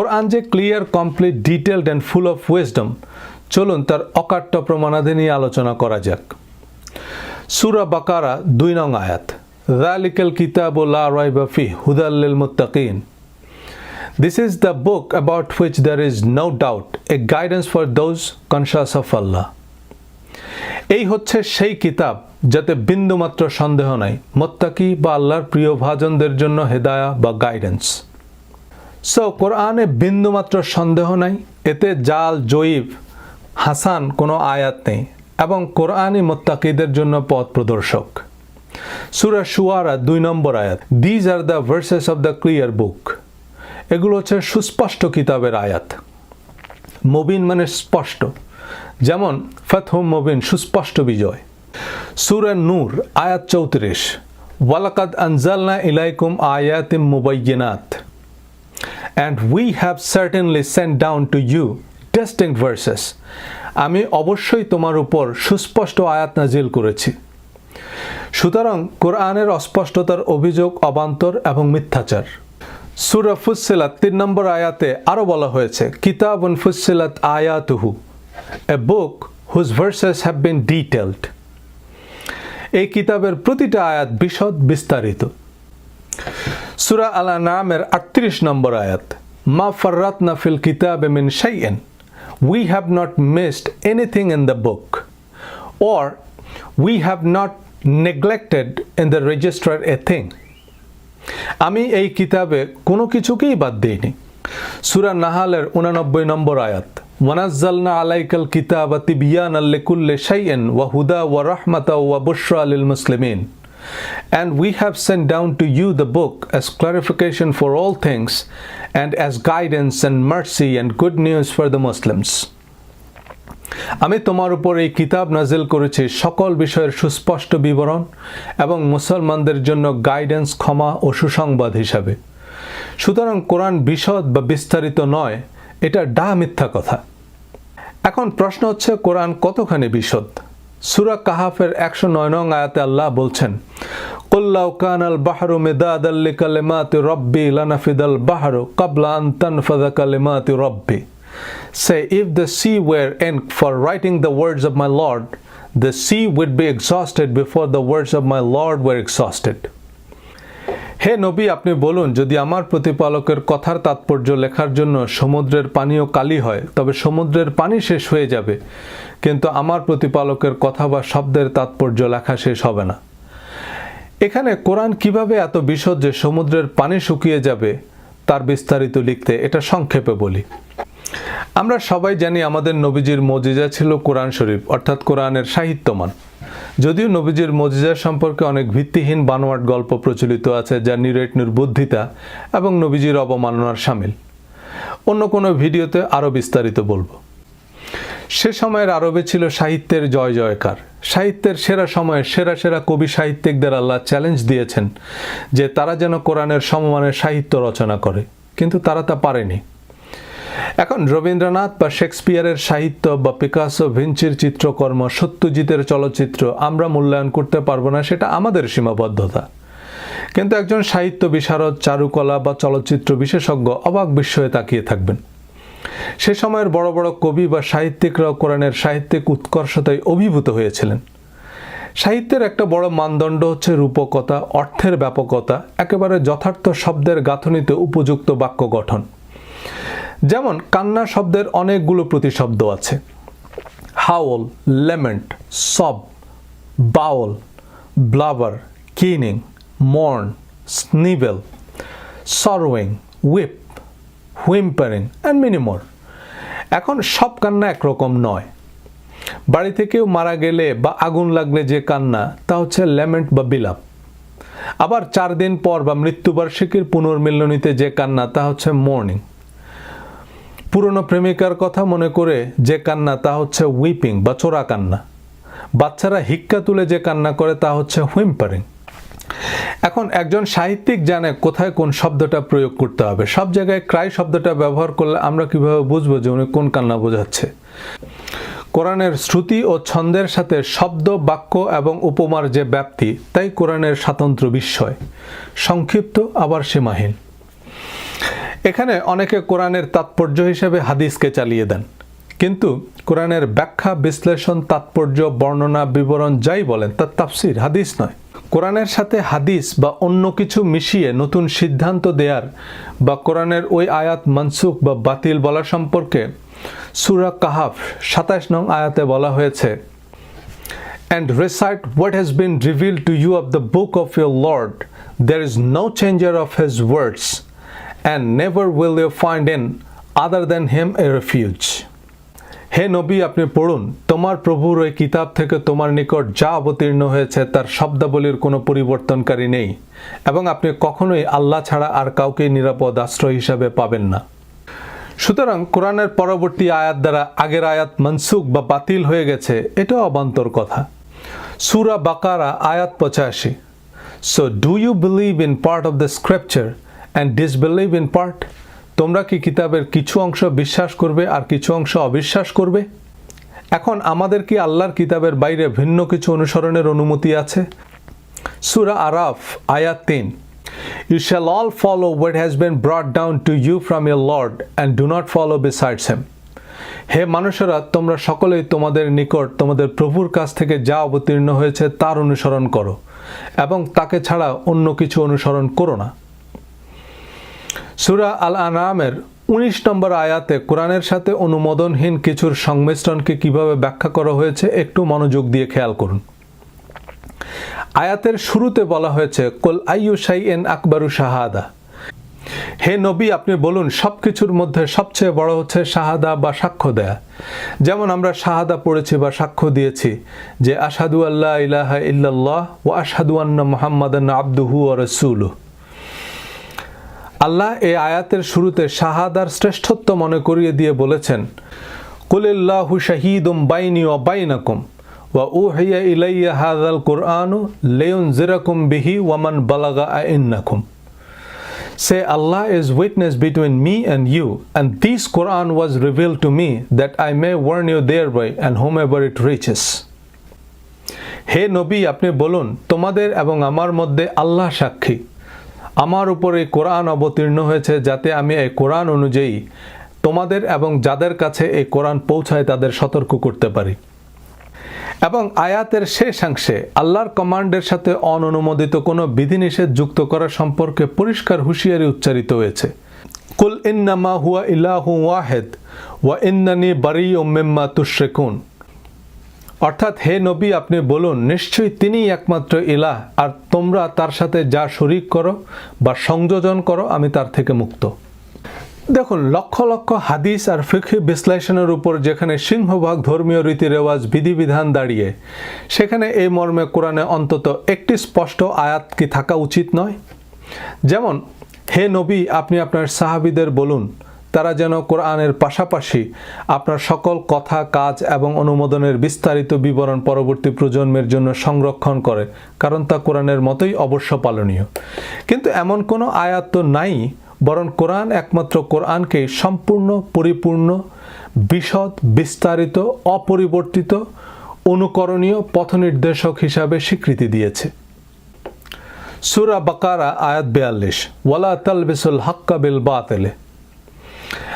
কোরআন যে clear complete detailed and full of wisdom চলুন তার অকাট্য প্রমাণাদি নিয়ে আলোচনা করা যাক। সুরা বাকারা দুই নং আয়াত। রালিকাল কিতাব ও লা রাইবা ফি হুদাল্লিল মুত্তাকিন। This is the book about which there is no doubt, a guidance for those conscious of Allah. এই হচ্ছে সেই কিতাব যাতে বিন্দুমাত্র সন্দেহ নাই মোত্তাকি বা আল্লাহর প্রিয় ভাজনদের জন্য হেদায়া বা গাইডেন্স সো কোরআনে বিন্দুমাত্র সন্দেহ নাই এতে জাল জয়ীব হাসান কোনো আয়াত নেই এবং কোরআনই মোত্তাকিদের জন্য পথ প্রদর্শক সুরা সুয়ারা দুই নম্বর আয়াত these are the verses of the clear book এগুলো হচ্ছে সুস্পষ্ট কিতাবের আয়াত মবিন মানে স্পষ্ট যেমন ফতহুম মবিন সুস্পষ্ট বিজয় সুরা নূর আয়াত চৌত্রিশ ওয়ালাকাদ আনজালনা ইলাইকুম আয়াতিম মুবাইয়িনাত and we have certainly sent down to you testing verses আমি অবশ্যই তোমার উপর সুস্পষ্ট আয়াত নাজিল করেছি। সুতরাং কোরআনের অস্পষ্টতার অভিযোগ অবান্তর এবং মিথ্যাচার। সুরা ফুসিলাত তিন নম্বর আয়াতে আরও বলা হয়েছে কিতাব কিতাবুন ফুসিলাত আয়াতুহু a book whose verses have been detailed এই কিতাবের প্রতিটা আয়াত বিশদ বিস্তারিত। সুরা আলা নামের আটত্রিশ নম্বর আয়াত, মা ফররাত নাফিল কিতাব মিন শাইয়েন we have not missed anything in the book or we have not neglected in the register a thing আমি এই কিতাবে কোনো কিছুকেই বাদ দিইনি। সুরা নাহালের উনানব্বই নম্বর আয়াত, ওয়ানাজ্জালনা আলাইকাল কিতাব তিবিয়ান আল্লিকুল্লে শাইয়েন ওয়া হুদা ওয়া রাহমাতা ওয়া বুশরা লিল মুসলিমিন। And we have sent down to you the book as clarification for all things and as guidance and mercy and good news for the Muslims. আমি তোমার উপর এই কিতাব নাজিল করেছি সকল বিষয়ের সুস্পষ্ট বিবরণ এবং মুসলমানদের জন্য গাইডেন্স ক্ষমা ও সুসংবাদ হিসাবে। সুতরাং কোরআন বিশদ বা বিস্তারিত নয়, এটা ডা মিথ্যা কথা। এখন প্রশ্ন হচ্ছে, কোরআন কতখানি বিশদ? সুরা কাহাফের একশো নয় নং আয়াতে আল্লাহ বলছেন কুল্লাউ কান আল বাহারু মেদাদ আল্লি কালেমাতি রব্বি লানাফিদাল বাহারু কাবলা আন্তান ফাদা কালেমাতি রব্বি Say, if the sea were ink for writing the words of my Lord, the sea would be exhausted before the words of my Lord were exhausted. হে নবী, আপনি বলুন, যদি আমার প্রতিপালকের কথার তাৎপর্য লেখার জন্য সমুদ্রের পানিও কালি হয়, তবে সমুদ্রের পানি শেষ হয়ে যাবে। কিন্তু আমার প্রতিপালকের কথা বা শব্দের তাৎপর্য লেখা শেষ হবে না। এখানে কোরআন কীভাবে এত বিশদ যে সমুদ্রের পানি শুকিয়ে যাবে, তার বিস্তারিত লিখতে এটা সংক্ষেপে বলি। আমরা সবাই জানি আমাদের নবীজির মজিজা ছিল কোরআন শরীফ, অর্থাৎ কোরআনের সাহিত্যমান। যদিও নবীজির মজিজা সম্পর্কে অনেক ভিত্তিহীন বানোয়াট গল্প প্রচলিত আছে যা নিরেট নির্বুদ্ধিতা এবং নবীজির অবমাননার সামিল। অন্য কোনো ভিডিওতে আরও বিস্তারিত বলব। সে সময়ের আরবে ছিল সাহিত্যের জয় জয়কার। সাহিত্যের সেরা সময়ে সেরা সেরা কবি সাহিত্যিকদের আল্লাহ চ্যালেঞ্জ দিয়েছেন যে তারা যেন কোরআনের সমমানের সাহিত্য রচনা করে, কিন্তু তারা তা পারেনি। এখন রবীন্দ্রনাথ বা শেক্সপিয়ারের সাহিত্য বা পিকাসো, ভিঞ্চির চিত্রকর্ম, সত্যজিতের চলচ্চিত্র, আমরা মূল্যায়ন করতে পারব না, সেটা আমাদের সীমাবদ্ধতা। কিন্তু একজন সাহিত্য বিশারদ, চারুকলা বা চলচ্চিত্র বিশেষজ্ঞ অবাক বিস্ময়ে তাকিয়ে থাকবেন। সে সময়ের বড় বড় কবি বা সাহিত্যিকরাও কোরআনের সাহিত্যিক উৎকর্ষতায় অভিভূত হয়েছিলেন। সাহিত্যের একটা বড় মানদণ্ড হচ্ছে রূপকতা, অর্থের ব্যাপকতা, একেবারে যথার্থ শব্দের গাঁথনিতে উপযুক্ত বাক্য গঠন। যেমন কান্না শব্দের অনেকগুলো প্রতিশব্দ আছে। হাওল, লেমেন্ট, সব bawl blubber, keening, mourn snivel sorrowing weep whimpering and মিনিমোর এখন সব কান্না একরকম নয়। বাড়ি থেকেও মারা গেলে বা আগুন লাগলে যে কান্না, তা হচ্ছে লেমেন্ট বা বিলাপ। আবার চার দিন পর বা মৃত্যুবার্ষিকীর পুনর্মিলনীতে যে কান্না, তা হচ্ছে মর্নিং। পুরনো প্রেমিকার কথা মনে করে যে কান্না, তা হচ্ছে উইপিং বা চোরা কান্না। বাচ্চারা হিক্কা তুলে যে কান্না করে, তা হচ্ছে হুইম্পারিং এখন একজন সাহিত্যিক জানে কোথায় কোন শব্দটা প্রয়োগ করতে হবে। সব জায়গায় ক্রাই শব্দটা ব্যবহার করলে আমরা কীভাবে বুঝব যে উনি কোন কান্না বোঝাচ্ছে? কোরআনের শ্রুতি ও ছন্দের সাথে শব্দ, বাক্য এবং উপমার যে ব্যাপ্তি, তাই কোরআনের স্বাতন্ত্র বিস্ময়। সংক্ষিপ্ত, আবার সীমাহীন। এখানে অনেকে কোরআনের তাৎপর্য হিসেবে হাদিসকে চালিয়ে দেন। কিন্তু কোরআনের ব্যাখ্যা বিশ্লেষণ তাৎপর্য বর্ণনা বিবরণ যাই বলেন তার তাফসির হাদিস নয়। কোরআনের সাথে হাদিস বা অন্য কিছু মিশিয়ে নতুন সিদ্ধান্ত দেয়ার বা কোরআনের ওই আয়াত মনসুখ বা বাতিল বলা সম্পর্কে সুরা কাহাফ সাতাশ নং আয়াতে বলা হয়েছে and recite what has been revealed to you of the book of your Lord. There is no changer of his words, and never will you find in other than him a refuge. হে নবী, আপনি পড়ুন। তোমার প্রভুর ওই কিতাব থেকে তোমার নিকট যা অবতীর্ণ হয়েছে, তার শব্দাবলীর কোনো পরিবর্তনকারী নেই। এবং আপনি কখনোই আল্লাহ ছাড়া আর কাউকে নিরাপদ আশ্রয় হিসাবে পাবেন না। সুতরাং কোরআনের পরবর্তী আয়াত দ্বারা আগের আয়াত মনসুখ বা বাতিল হয়ে গেছে এটাও অবান্তর কথা। সুরা বাকারা, আয়াত পঁচাশি। So do you believe in part of the scripture and disbelieve in part তোমরা কি কিতাবের কিছু অংশ বিশ্বাস করবে আর কিছু অংশ অবিশ্বাস করবে? এখন আমাদের কি আল্লাহর কিতাবের বাইরে ভিন্ন কিছু অনুসরণের অনুমতি আছে? সুরা আরাফ আয়াত তিন। You shall all follow what has been brought down to you from your Lord, and do not follow besides him. হে মানুষেরা তোমরা সকলেই তোমাদের নিকট তোমাদের প্রভুর কাছ থেকে যা অবতীর্ণ হয়েছে তার অনুসরণ করো এবং তাকে ছাড়া অন্য কিছু অনুসরণ করো না। সুরা আল আনামের উনিশ নম্বর আয়াতে কোরআনের সাথে অনুমোদনহীন কিছুর সংমিশ্রণকে কীভাবে ব্যাখ্যা করা হয়েছে একটু মনোযোগ দিয়ে খেয়াল করুন। আয়াতের শুরুতে বলা হয়েছে, কোল আইয়ু শাই এন আকবরু শাহাদা হে নবী, আপনি বলুন সব কিছুর মধ্যে সবচেয়ে বড় হচ্ছে শাহাদা বা সাক্ষ্য দেয়া। যেমন আমরা শাহাদা পড়েছি বা সাক্ষ্য দিয়েছি যে আসাদু আল্লাহ ইলাহা ইল্লাল্লাহ ও আসাদু আন্না মোহাম্মদান আব্দুহু ও রসুলু আল্লাহ এই আয়াতের শুরুতে শাহাদার শ্রেষ্ঠত্ব মনে করিয়ে দিয়ে বলেছেন কুলিল্লাহু শাহিদুম বাইনি ও বাইনাকুম ওয়া উহিয়া ইলাইয়া হাদাল কুরআনু লেউন জিরাকুম বিহি ওয়ামান বালাগা আইন্নাকুম Say, Allah is witness between me and you, and this Quran was revealed to me that I may warn you thereby and whomever it reaches. হে নবী আপনি বলুন তোমাদের এবং আমার মধ্যে আল্লাহ সাক্ষী আমার উপর কোরআন অবতীর্ণ হয়েছে যাতে আমি এই কোরআন অনুযায়ী তোমাদের এবং যাদের কাছে এই কোরআন পৌঁছায় তাদের সতর্ক করতে পারি। এবং আয়াতের শেষাংশে আল্লাহর কমান্ডের সাথে অননুমোদিত কোনো বিধিনিষেধ যুক্ত করা সম্পর্কে পরিষ্কার হুঁশিয়ারি উচ্চারিত হয়েছে। কুল ইন্নামা হুয়া ইলাহু ওয়াহেদ, ওয়া ইন্নানি বারি মেম্মা তুশ্রেকুন। অর্থাৎ হে নবী, আপনি বলুন, নিশ্চয়ই তিনিই একমাত্র ইলাহ, আর তোমরা তার সাথে যা শরিক করো বা সংযোজন করো, আমি তার থেকে মুক্ত। দেখুন, লক্ষ লক্ষ হাদিস আর ফিখি বিশ্লেষণের উপর যেখানে সিংহভাগ ধর্মীয় রীতি রেওয়াজ, বিধিবিধান দাঁড়িয়ে, সেখানে এই মর্মে কোরআনে অন্তত একটি স্পষ্ট আয়াত কি থাকা উচিত নয়? যেমন, হে নবী, আপনি আপনার সাহাবিদের বলুন তারা যেন কোরআনের পাশাপাশি আপনার সকল কথা, কাজ এবং অনুমোদনের বিস্তারিত বিবরণ পরবর্তী প্রজন্মের জন্য সংরক্ষণ করে, কারণ তা কোরআনের মতোই অবশ্য পালনীয়। কিন্তু এমন কোনো আয়াত তো নাই, বরং কোরআন একমাত্র কোরআনকে সম্পূর্ণ, পরিপূর্ণ, বিশদ, বিস্তারিত, অপরিবর্তিত, অনুকরণীয় পথনির্দেশক হিসাবে স্বীকৃতি দিয়েছে। সুরা বাকারা আয়াত বেয়াল্লিশ, ওয়ালা তালবিসুল হাক্কা বিল বাতেলে।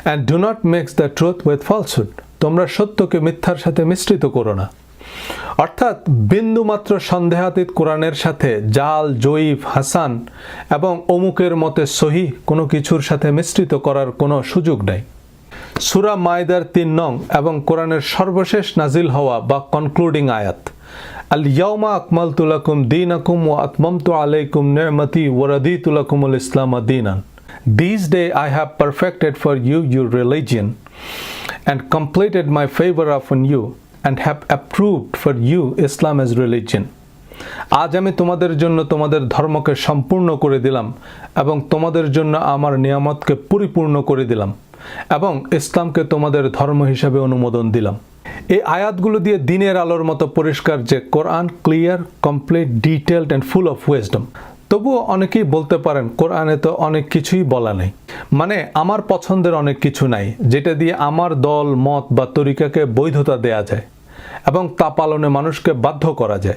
And do not mix the truth with falsehood তোমরা সত্যকে মিথ্যার সাথে মিশ্রিত করো না। অর্থাৎ বিন্দুমাত্র সন্দেহাতীত কোরআনের সাথে জাল, জয়ীফ, হাসান এবং অমুকের মতে সহি কোনো কিছুর সাথে মিশ্রিত করার কোনো সুযোগ নেই। সুরা মায়দার তিন নং এবং কোরআনের সর্বশেষ নাজিল হওয়া বা কনক্লুডিং আয়াত। আল ইয়াউমা আকমাল তুলাকুম দিন আকুম ও আতমমতু আলাইকুম নেমতি ওরাদি তুলাকুমুল ইসলাম দিনান। This day I have perfected for you your religion and completed my favor upon you and have approved for you Islam as religion. আজ আমি তোমাদের জন্য তোমাদের ধর্মকে সম্পূর্ণ করে দিলাম এবং তোমাদের জন্য আমার নিয়ামতকে পরিপূর্ণ করে দিলাম এবং ইসলামকে তোমাদের ধর্ম হিসাবে অনুমোদন দিলাম এই আয়াতগুলো দিয়ে দিনের আলোর মতো পরিষ্কার যে Quran clear complete detailed and full of wisdom তবুও অনেকেই বলতে পারেন, কোরআনে তো অনেক কিছুই বলা নেই। মানে আমার পছন্দের অনেক কিছু নাই, যেটা দিয়ে আমার দল, মত বা তরিকাকে বৈধতা দেয়া যায় এবং তা পালনে মানুষকে বাধ্য করা যায়।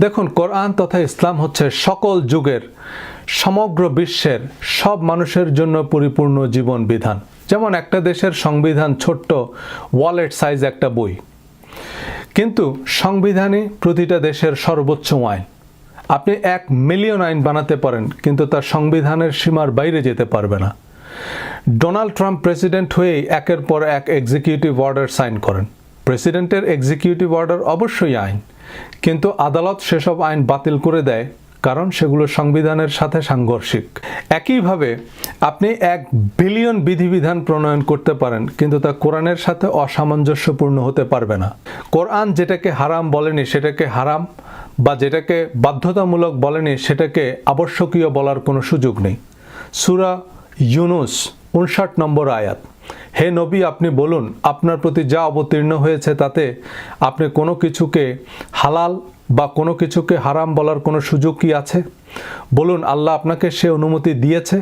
দেখুন, কোরআন তথা ইসলাম হচ্ছে সকল যুগের, সমগ্র বিশ্বের সব মানুষের জন্য পরিপূর্ণ জীবন বিধান। যেমন একটা দেশের সংবিধান ছোট্ট, ওয়ালেট সাইজ একটা বই। কিন্তু সংবিধানই প্রতিটা দেশের সর্বোচ্চ আইন। আপনি এক মিলিয়ন আইন বানাতে পারেন, কিন্তু তার সংবিধানের সীমার বাইরে যেতে পারবে না। ডোনাল্ড ট্রাম্প প্রেসিডেন্ট হয়েই একের পর এক এক্সিকিউটিভ অর্ডার সাইন করেন। প্রেসিডেন্টের এক্সিকিউটিভ অর্ডার অবশ্যই আইন, কিন্তু আদালত সেসব আইন বাতিল করে দেয়, কারণ সেগুলো সংবিধানের সাথে সাংঘর্ষিক। একইভাবে, আপনি এক বিলিয়ন বিধিবিধান প্রণয়ন করতে পারেন, কিন্তু তা কোরআনের সাথে অসামঞ্জস্যপূর্ণ হতে পারবে না। কোরআন যেটাকে হারাম বলেনি, সেটাকে হারাম বা যেটাকে বাধ্যতামূলক বলেনি, সেটাকে আবশ্যকীয় বলার কোনো সুযোগ নেই। সুরা ইউনুস উনষাট নম্বর আয়াত। হে নবী, আপনি বলুন, আপনার প্রতি যা অবতীর্ণ হয়েছে তাতে আপনি কোনো কিছুকে হালাল বা কোনো কিছুকে হারাম বলার কোনো সুযোগ কি আছে? বলুন, আল্লাহ আপনাকে সে অনুমতি দিয়েছে?